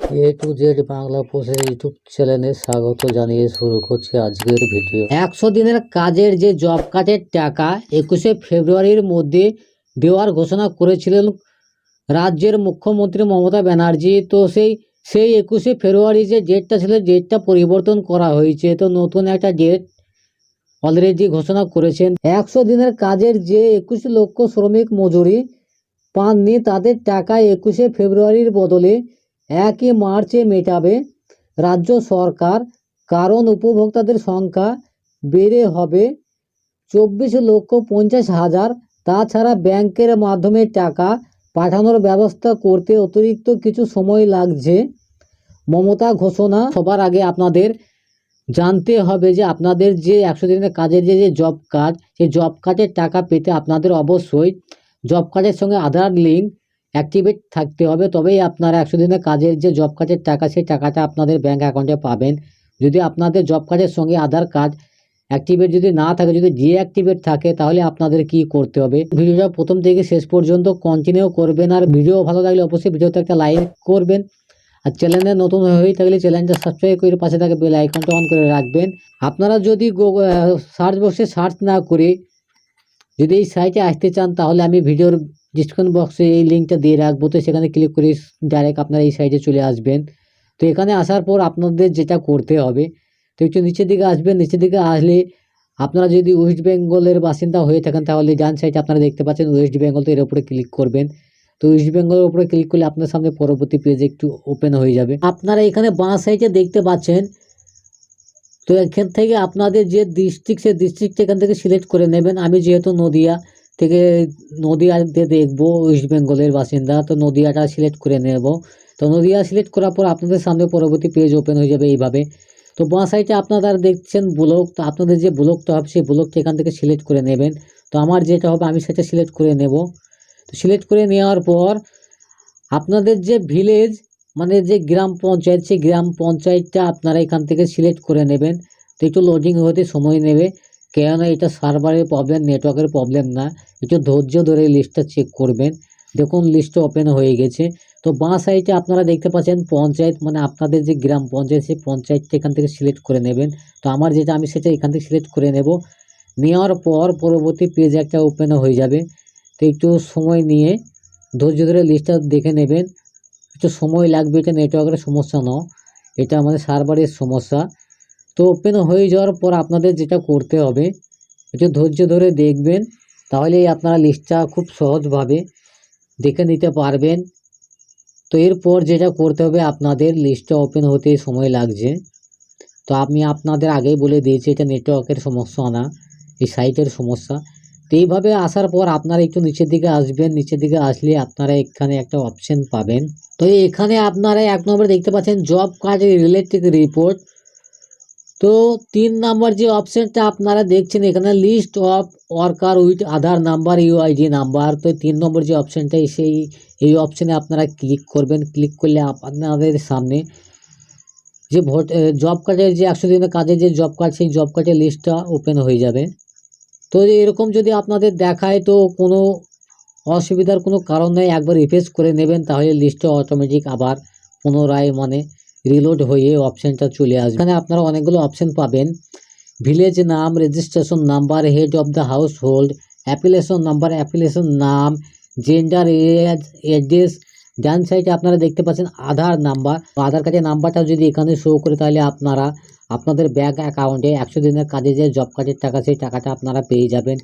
A to Z Bangla পোস্টের YouTube চ্যানেলে স্বাগত জানিয়ে শুরু করছি আজকের ভিডিও। একশো দিনের কাজের যে জব কার্ডের টাকা একুশে ফেব্রুয়ারির মধ্যে দেওয়ার ঘোষণা করেছিলেন রাজ্যের মুখ্যমন্ত্রী মমতা ব্যানার্জি। তো সেই সেই একুশে ফেব্রুয়ারি যে ডেটটা ছিল, ডেটটা পরিবর্তন করা হয়েছে। তো নতুন একটা ডেট অলরেডি ঘোষণা করেছেন। একশো দিনের কাজের যে একুশ লক্ষ শ্রমিক মজুরি পাননি, তাদের টাকা একুশে ফেব্রুয়ারির বদলে একই মার্চে মেটাবে রাজ্য সরকার, কারণ উপভোক্তাদের সংখ্যা বেড়ে হবে চব্বিশ লক্ষ পঞ্চাশ হাজার। তাছাড়া ব্যাংকের মাধ্যমে টাকা পাঠানোর ব্যবস্থা করতে অতিরিক্ত কিছু সময় লাগছে। মমতা ঘোষণা সবার আগে আপনাদের জানতে হবে যে আপনাদের যে একশো দিনের কাজের যে যে জব কার্ড, সেই জব কার্ডের টাকা পেতে আপনাদের অবশ্যই জব কার্ডের সঙ্গে আধার লিঙ্ক অ্যাক্টিভেট থাকতে হবে। তবেই আপনারা একশো দিনের কাজের যে জব কার্ডের টাকা, সেই টাকাটা আপনাদের ব্যাঙ্ক অ্যাকাউন্টে পাবেন। যদি আপনাদের জব কার্ডের সঙ্গে আধার কার্ড অ্যাক্টিভেট যদি না থাকে, যদি ডিঅ্যাক্টিভেট থাকে, তাহলে আপনাদের কি করতে হবে? ভিডিওটা প্রথম থেকে শেষ পর্যন্ত কন্টিনিউ করবেন। আর ভিডিও ভালো লাগলে অবশ্যই ভিডিওতে একটা লাইক করবেন। আর চ্যানেলে নতুন হয়ে থাকলে চ্যানেলটা সাবস্ক্রাইব করে পাশে থাকে বেল আইকনটা অন করে রাখবেন। আপনারা যদি সার্চ বক্সে সার্চ না করে যদি এই সাইটে আসতে চান, তাহলে আমি ভিডিওর ডিসক্রিপশন বক্সে এই লিঙ্কটা দিয়ে রাখব। তো সেখানে ক্লিক করে ডাইরেক্ট আপনারা এই সাইডে চলে আসবেন। তো এখানে আসার পর আপনাদের যেটা করতে হবে, তো একটু নিচের দিকে আসবেন। নিচের দিকে আসলে আপনারা যদি ওয়েস্ট বেঙ্গলের বাসিন্দা হয়ে থাকেন, তাহলে ডান সাইডে আপনারা দেখতে পাচ্ছেন ওয়েস্ট বেঙ্গল তো এর উপরে ক্লিক করবেন। তো ওয়েস্ট বেঙ্গলের উপরে ক্লিক করলে আপনার সামনে পরবর্তী পেজ একটু ওপেন হয়ে যাবে। আপনারা এখানে বাঁ সাইডে দেখতে পাচ্ছেন, তো এখান থেকে আপনাদের যে ডিস্ট্রিক্ট সে ডিস্ট্রিক্ট এখান থেকে সিলেক্ট করে নেবেন। আমি যেহেতু নদিয়া থেকে নদিয়াতে দেখব ওয়েস্ট বেঙ্গলের বাসিন্দা। তো নদিয়াটা সিলেক্ট করে নেব। তো নদিয়া সিলেক্ট করার পর আপনাদের সামনে পরবর্তী পেজ ওপেন হয়ে যাবে এইভাবে। তো বাঁ সাইডে আপনারা দেখছেন ব্লক তো আপনাদের যে ব্লকটা হবে, সেই ব্লকটা এখান থেকে সিলেক্ট করে নেবেন। তো আমার যেটা হবে, আমি সেটা সিলেক্ট করে নেব। তো সিলেক্ট করে নেওয়ার পর আপনাদের যে ভিলেজ মানে যে গ্রাম পঞ্চায়েত, সেই গ্রাম পঞ্চায়েতটা আপনারা এখান থেকে সিলেক্ট করে নেবেন। তো একটু লোডিং হতে সময় নেবে। কেননা এটা সার্ভারের প্রবলেম নেটওয়ার্কের প্রবলেম না। একটু ধৈর্য ধরে লিস্টটা চেক করবেন। দেখুন লিস্টটা ওপেন হয়ে গেছে। তো বাঁ সাইডে আপনারা দেখতে পাচ্ছেন পঞ্চায়েত মানে আপনাদের যে গ্রাম পঞ্চায়েত, সেই পঞ্চায়েতটা এখান থেকে সিলেক্ট করে নেবেন। তো আমার যেটা, আমি সেটা এখান থেকে সিলেক্ট করে নেব। নেওয়ার পর পরবর্তী পেজ একটা ওপেন হয়ে যাবে। তো একটু সময় নিয়ে ধৈর্য ধরে লিস্টটা দেখে নেবেন। একটু সময় লাগবে, এটা নেটওয়ার্কের সমস্যা ন এটা আমাদের সার্ভারের সমস্যা। তো ওপেন হয়ে যাওয়ার পর আপনাদের যেটা করতে হবে, একটু ধৈর্য ধরে দেখবেন তাহলেই আপনারা লিস্টটা খুব সহজভাবে দেখে নিতে পারবেন। তো এরপর যেটা করতে হবে, আপনাদের লিস্টটা ওপেন হতে সময় লাগছে। তো আমি আপনাদের আগেই বলে দিয়েছি, এটা নেটওয়ার্কের সমস্যা না, এই সাইটের সমস্যা। তো এইভাবে আসার পর আপনারা একটু নিচের দিকে আসবেন, নিচের দিকে আসলে আপনারা এখানে একটা অপশন পাবেন। তো এখানে আপনারা এক নম্বরে দেখতে পাচ্ছেন জব কার্ড রিলেটেড রিপোর্ট তো তিন নাম্বার যে অপশানটা আপনারা দেখছেন, এখানে list of worker with Aadhaar number UID number তো তিন নম্বর যে অপশানটা সেই, এই অপশানে আপনারা ক্লিক করবেন। ক্লিক করলে আপনাদের সামনে যে ভোট জব কার্ডের যে একশো দিনের কাজের যে জব কার্ড সেই জব কার্ডের লিস্টটা ওপেন হয়ে যাবে। তো এরকম যদি আপনাদের দেখায়, তো কোনো অসুবিধার কোনো কারণ নেই, একবার রিফ্রেশ করে নেবেন, তাহলে লিস্টটা অটোমেটিক আবার পুনরায় মানে রিলোড হয়ে অপশানটা চলে আসবে। এখানে আপনারা অনেকগুলো অপশান পাবেন। ভিলেজ নাম registration number head of the household application number application নাম জেন্ডার এজ অ্যাড্রেস ডান সাইডে আপনারা দেখতে পাচ্ছেন আধার নাম্বার আধার কার্ডের নাম্বারটা যদি এখানে শো করে তাহলে আপনারা আপনাদের ব্যাঙ্ক অ্যাকাউন্টে একশো দিনের কাজে যে জব কার্ডের টাকা, সেই টাকাটা আপনারা পেয়ে যাবেন।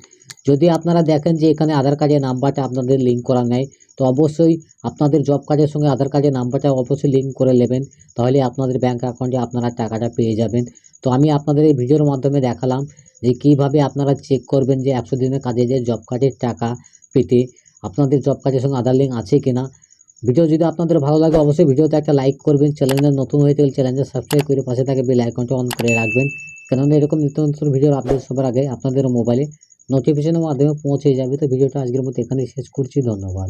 যদি আপনারা দেখেন যে এখানে আধার কার্ডের নাম্বারটা আপনাদের লিঙ্ক করা নেই তো অবশ্যই আপনাদের জব কার্ডের সঙ্গে আধার কার্ডের নাম্বারটা অবশ্যই লিঙ্ক করে নেবেন। তাহলে আপনাদের ব্যাঙ্ক অ্যাকাউন্টে আপনারা টাকাটা পেয়ে যাবেন। তো আমি আপনাদের এই ভিডিওর মাধ্যমে দেখালাম যে কীভাবে আপনারা চেক করবেন যে একশো দিনের কাজে যে জব কার্ডের টাকা পেতে আপনাদের জব কার্ডের সঙ্গে আধার লিঙ্ক আছে কিনা। ভিডিও যদি আপনাদের ভালো লাগে অবশ্যই ভিডিওতে একটা লাইক করবেন। চ্যানেলটা নতুন হয়ে থাকলে চ্যানেলটা সাবস্ক্রাইব করে পাশে থাকে বেল আইকনটা অন করে রাখবেন। কেননা এরকম নিত্য নতুন ভিডিওর আপডেট সবার আগে আপনাদের মোবাইলে নোটিফিকেশনের মাধ্যমে পৌঁছে যাবে। তো ভিডিওটা আজকের মতো এখানেই শেষ করছি। ধন্যবাদ।